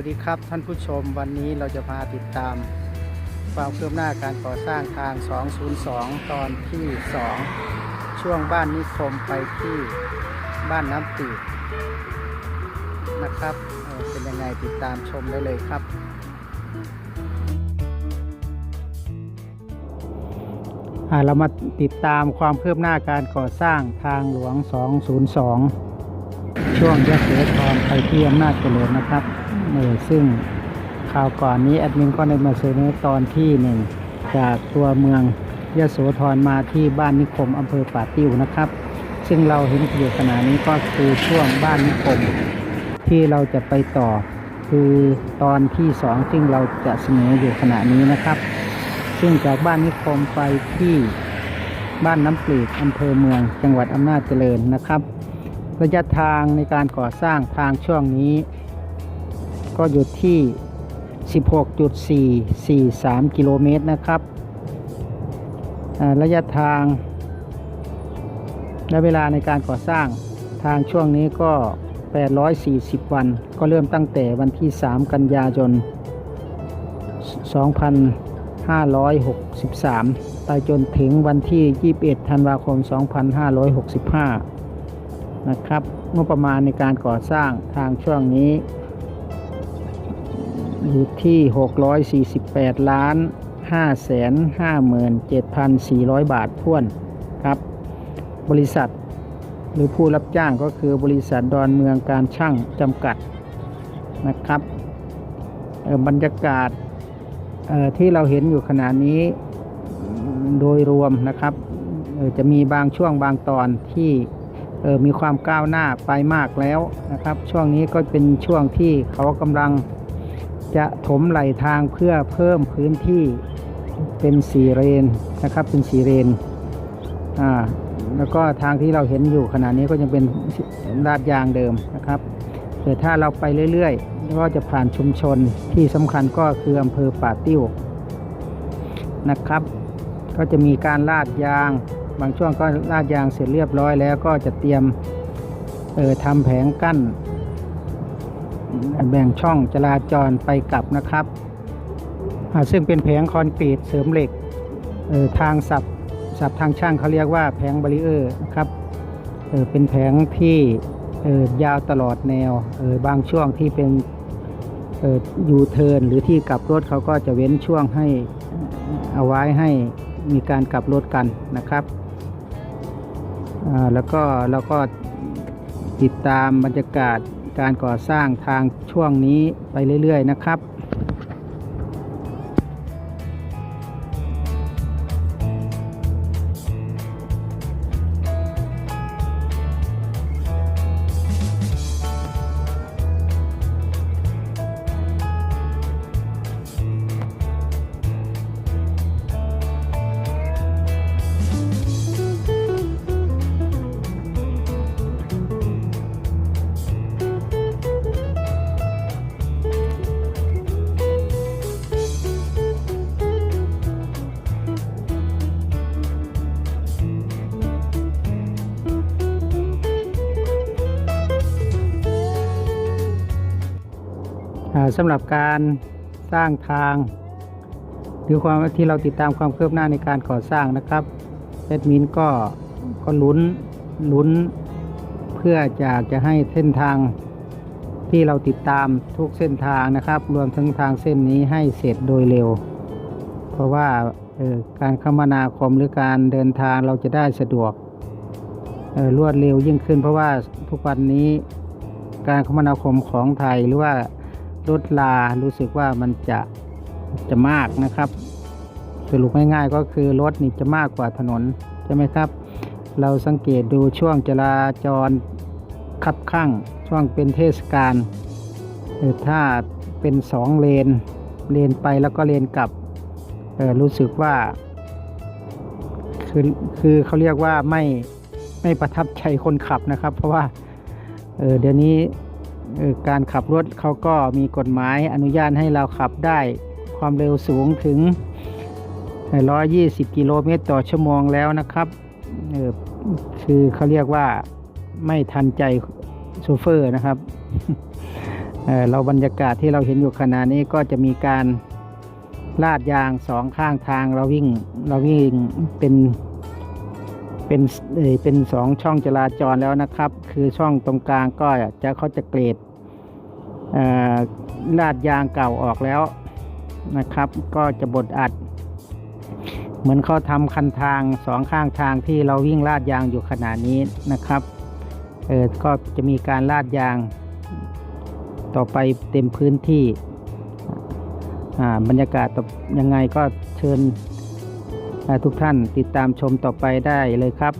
สวัสดีครับท่านผู้ชมวันนี้เราจะมาติดตามความคืบหน้าการก่อสร้างทาง 202 ตอนที่ 2 ช่วงบ้านนิคมไปที่บ้านน้ำตีนะครับเเป็นยังไงติดตามชมได้เลยครับ เรามาติดตามความคืบหน้าการก่อสร้างทางหลวง 202 ช่วงยะโสธรไปที่อำนาจเจริญนะครับ เออซึ่งข่าวก่อนนี้แอดมินก็ได้มาเสนอตอนที่หนึ่งจากตัวเมืองยะโสธรมาที่บ้านนิคมอำเภอป่าติ้วนะครับ ซึ่งเราเห็นอยู่ขณะนี้ก็คือช่วงบ้านนิคม ที่เราจะไปต่อคือตอนที่สองซึ่งเราจะเสนออยู่ขณะนี้นะครับ ซึ่งจากบ้านนิคมไปที่บ้านน้ำปลีกอำเภอเมืองจังหวัดอำนาจเจริญนะครับ ระยะทางในการก่อสร้างทางช่วงนี้ ก็อยู่ที่ 16.443 กิโลเมตรนะครับอ่าระยะทาง และเวลาในการก่อสร้างทางช่วงนี้ก็ 840 วัน ก็เริ่มตั้งแต่วันที่ 3 กันยายน 2563 ไปจนถึงวันที่ 21 ธันวาคม 2565 นะครับ งบประมาณในการก่อสร้างทางช่วงนี้ อยู่ที่ 648 ล้าน5แสน57,400 บาทท้วนครับ บริษัทหรือผู้รับจ้างก็คือบริษัทดอนเมืองการช่างจำกัดนะครับบรรยากาศที่เราเห็นอยู่ขณะนี้โดยรวมนะครับจะมีบางช่วงบางตอนที่มีความก้าวหน้าไปมากแล้วนะครับ ช่วงนี้ก็เป็นช่วงที่เขากำลัง จะถมไหลทางเพื่อเพิ่มพื้นที่เป็นสีเลนนะครับเป็นสีเลนอ่าแล้วก็ทางที่เราเห็นอยู่ขณะนี้ก็ยังเป็นลาดยางเดิมนะครับแต่ถ้าเราไปเรื่อยๆ ก็จะผ่านชุมชนที่สำคัญก็คืออำเภอป่าติ้วนะครับ ก็จะมีการลาดยาง บางช่วงก็ลาดยางเสร็จเรียบร้อยแล้วก็จะเตรียมเออทำแผงกั้น แบ่งช่องจราจรไปกลับนะครับ ซึ่งเป็นแผงคอนกรีตเสริมเหล็กทางสับสับทางช่างเขาเรียกว่าแผงบาริเออร์นะครับเเป็นแผงที่ยาวตลอดแนวบางช่วงที่เป็นยูเทิร์นหรือที่กลับรถเขาก็จะเว้นช่วงให้เอาไว้ให้มีการกลับรถกันนะครับแล้วก็แล้วก็ติดตามบรรยากาศ การก่อสร้างทางช่วงนี้ไปเรื่อย ๆ นะครับ สำหรับการสร้างทาง หรือความที่เราติดตามความคืบหน้าในการก่อสร้างนะครับแอดมินก็ก็ลุ้นลุ้น เพื่ออยากจะให้เส้นทางที่เราติดตามทุกเส้นทางนะครับ รวมทั้งทางเส้นนี้ให้เสร็จโดยเร็ว เพราะว่าออการคมนาคมหรือการเดินทางเราจะได้สะดวกรวดเร็วยิ่งขึ้น เพราะว่าทุกวันนี้การคมนาคมของไทยหรือว่า รถลารู้สึกว่ามันจะจะมากนะครับ สรุปง่ายๆก็คือรถนี่จะมากกว่าถนนใช่ไหมครับ เราสังเกตดูช่วงจราจรคับข้างช่วงเป็นเทศกาลเออถ้าเป็นสองเลน เลนไปแล้วก็เลนกลับรู้สึกว่า คือคือเขาเรียกว่าไม่ไม่ประทับใจคนขับนะครับ เพราะว่าเเดี๋ยวนี้ การขับรถเขาก็มีกฎหมายอนุญาตให้เราขับได้ความเร็วสูงถึง 120 กิโลเมตรต่อชั่วโมงแล้วนะครับคือเขาเรียกว่าไม่ทันใจโชเฟอร์นะครับเเราบรรยากาศที่เราเห็นอยู่ขณะนี้ก็จะมีการลาดยางสองข้างทางเราวิ่งเราวิ่งเป็น เป็นเอ่อเป็นสองช่องจราจรแล้วนะครับ คือช่องตรงกลางก็จะเขาจะเกรดลาดยางเก่าออกแล้วนะครับ ก็จะบดอัด เหมือนเขาทำคันทางสองข้างทางที่เราวิ่งลาดยางอยู่ขณะนี้นะครับเออก็จะมีการลาดยาง ต่อไปเต็มพื้นที่อ่าบรรยากาศต่อยังไงก็เชิญ ทุกท่านติดตามชมต่อไปได้เลยครับ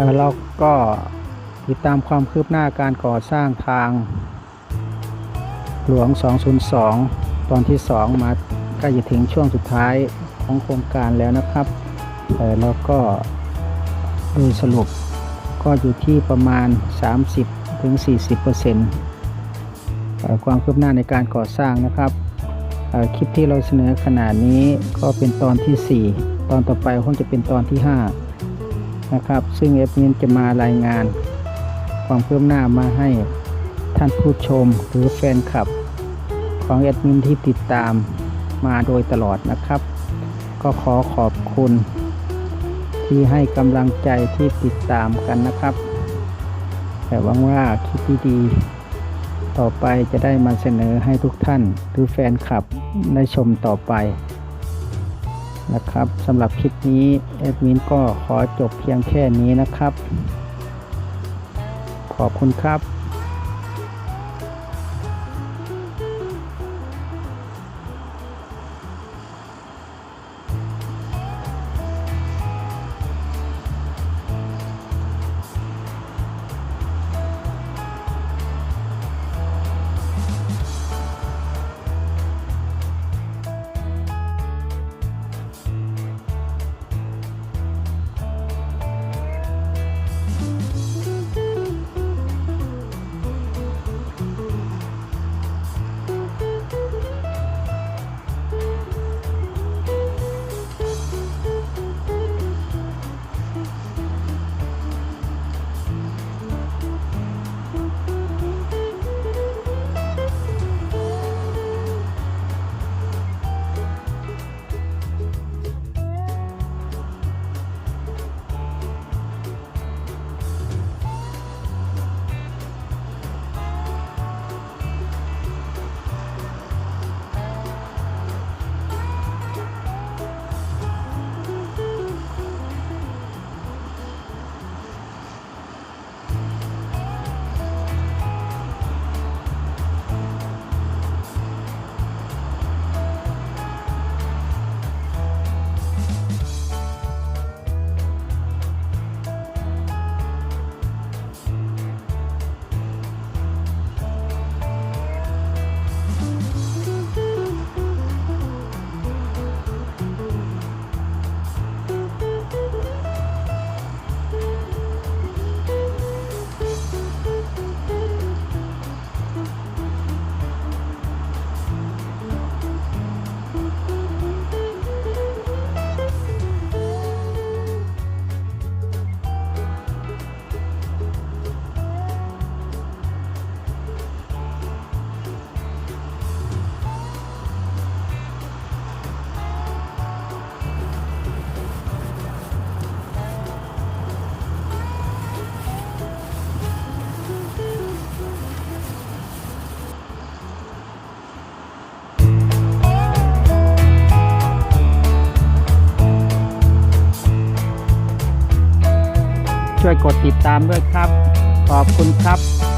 เอ่อเราก็ติดตามความคืบหน้าการก่อสร้างทาง หลวง 202 ตอนที่ 2 มาใกล้จะถึงช่วงสุดท้ายของโครงการแล้วนะครับแล้วก็โดยสรุปก็อยู่ที่ประมาณ 30-40%ถึงความคืบหน้าในการก่อสร้างนะครับคลิปที่เราเสนอขนาดนี้ก็เป็นตอนทีสี่4 ตอนต่อไปคงจะเป็นตอนที่ 5 นะครับ ซึ่งเอฟมินจะมารายงาน ความคืบหน้ามาให้ท่านผู้ชมหรือแฟนคลับ ของแอดมินที่ติดตามมาโดยตลอดนะครับ ก็ขอขอบคุณ ที่ให้กำลังใจที่ติดตามกันนะครับ แต่หวังว่าคลิปดีๆต่อไปจะได้มาเสนอให้ทุกท่านหรือแฟนคลับได้ชมต่อไป นะครับสำหรับคลิปนี้แอดมินก็ขอจบเพียงแค่นี้นะครับ ขอบคุณครับ กดติดตามด้วยครับ ขอบคุณครับ